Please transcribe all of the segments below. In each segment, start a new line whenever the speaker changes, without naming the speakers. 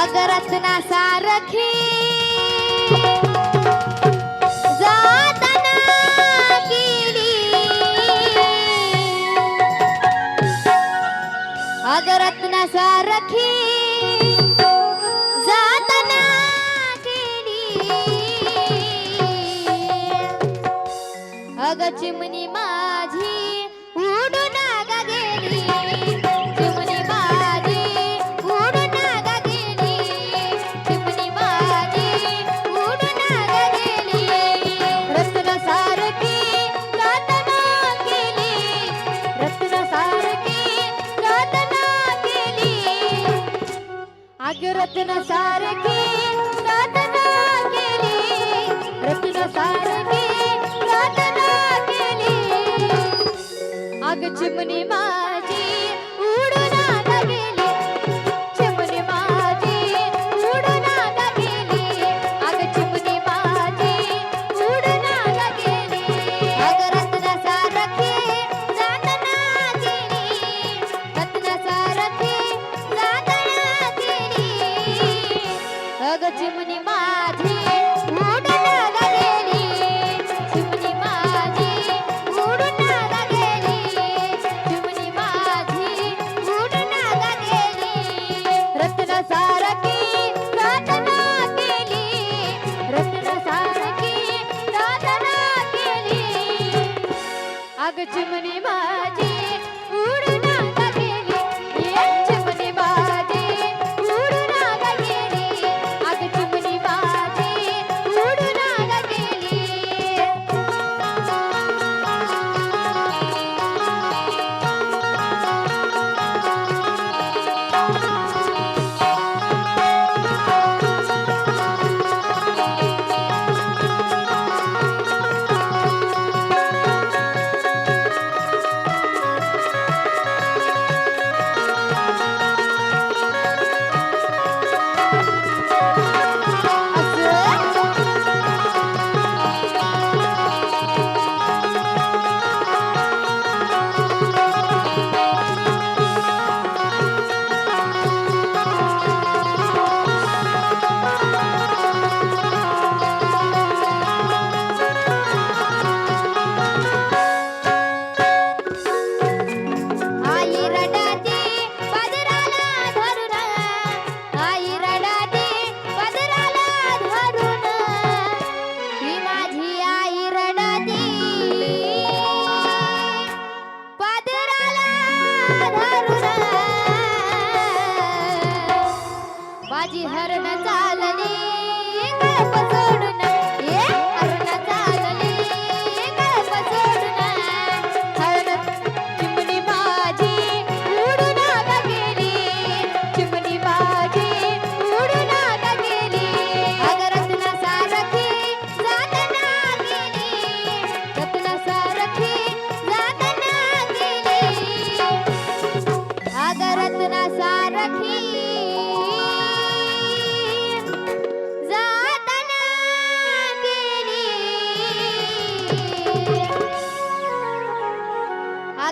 अग सारखी अगरत्ना सारखी जातना केली अग चिमणी मग चिमणी माझी उडून आता गेली. चिमणी माझी उडून आता गेली. अग चिमणी माझी उडून आता गेली. अग रत्न गेली. रत्न गेली. अग चिमणी अग चिमणी माझी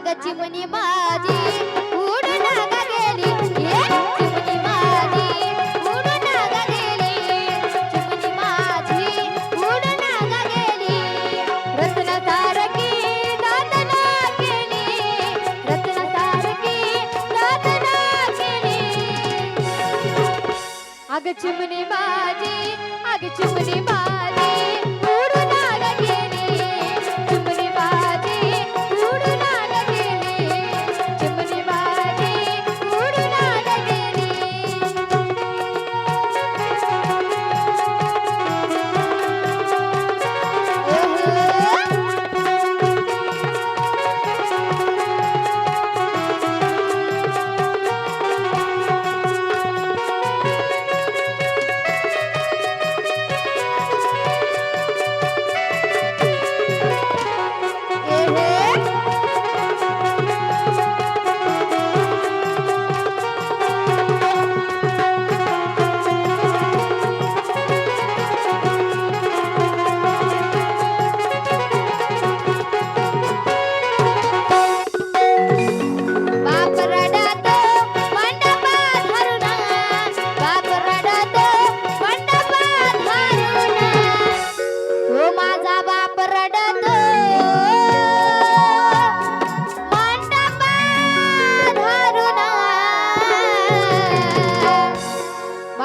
गेली चिमणी माझी. उडून गा गेली ये चिमणी माझी. उडून गेली चिमणी माझी. उडून गेली रत्न केली. रत्न केली. अग चिमणी माझी अग चिमणी माझी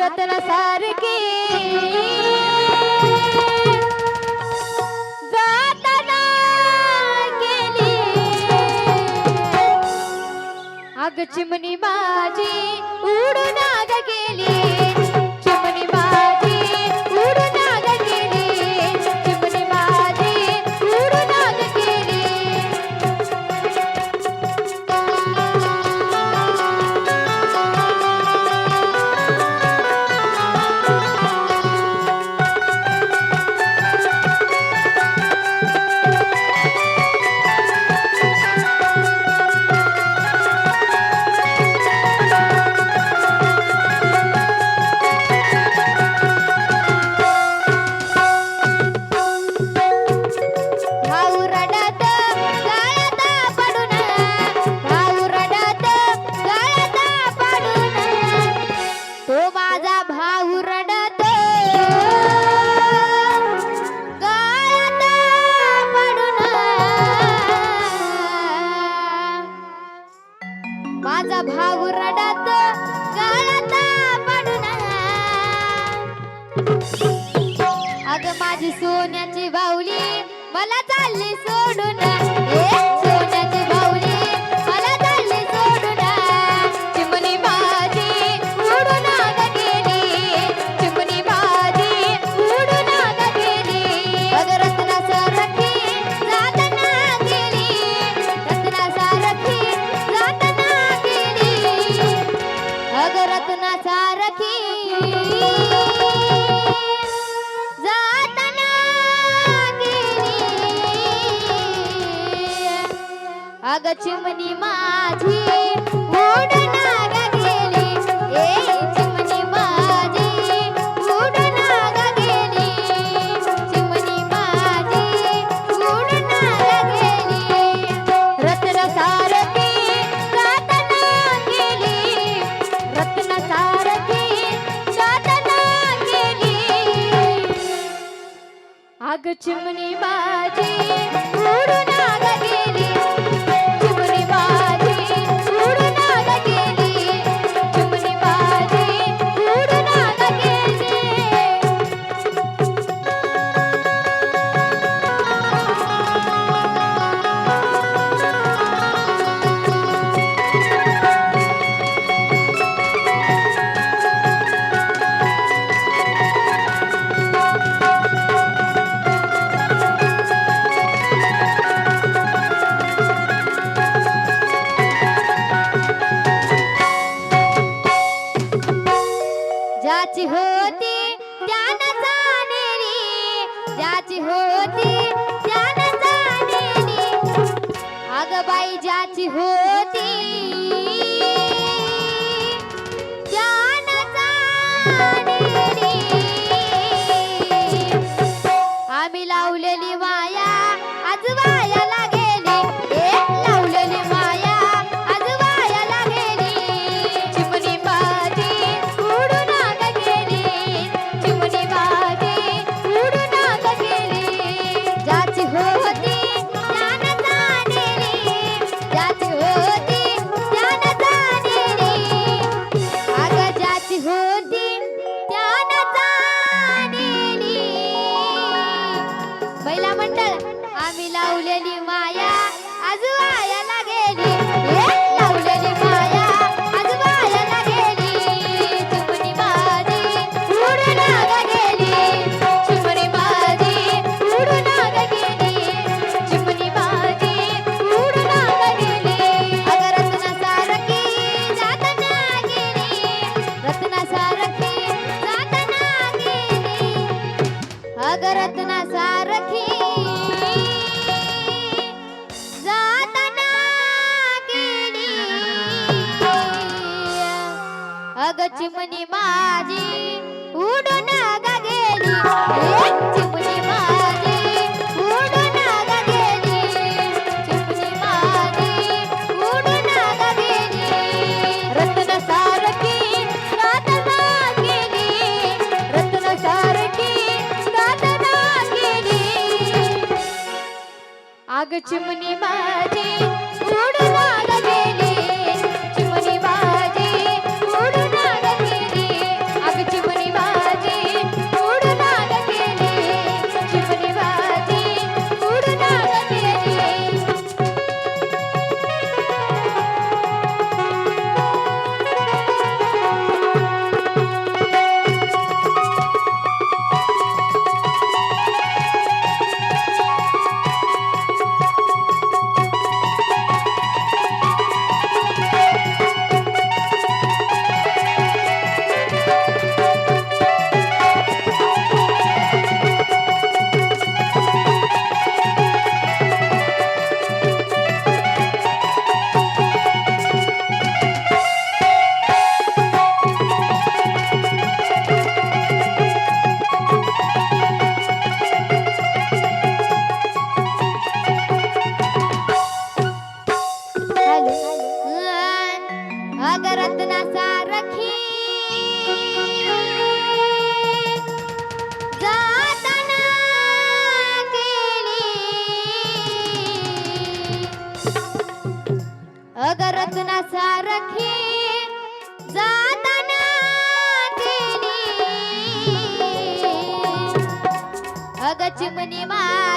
रत्न सारखी अग चिमनी माझी उड मला चालले सोडून too many miles. হতি चिमणी माझी उडून ग गेली. चिमणी माझी उडून ग गेली. चिमणी माझी उडून ग गेली. रत्न सारखी साधना केली. रत्न सारखी साधना केली. आग चिमणी माझी उडून केली अग चिमणी माझी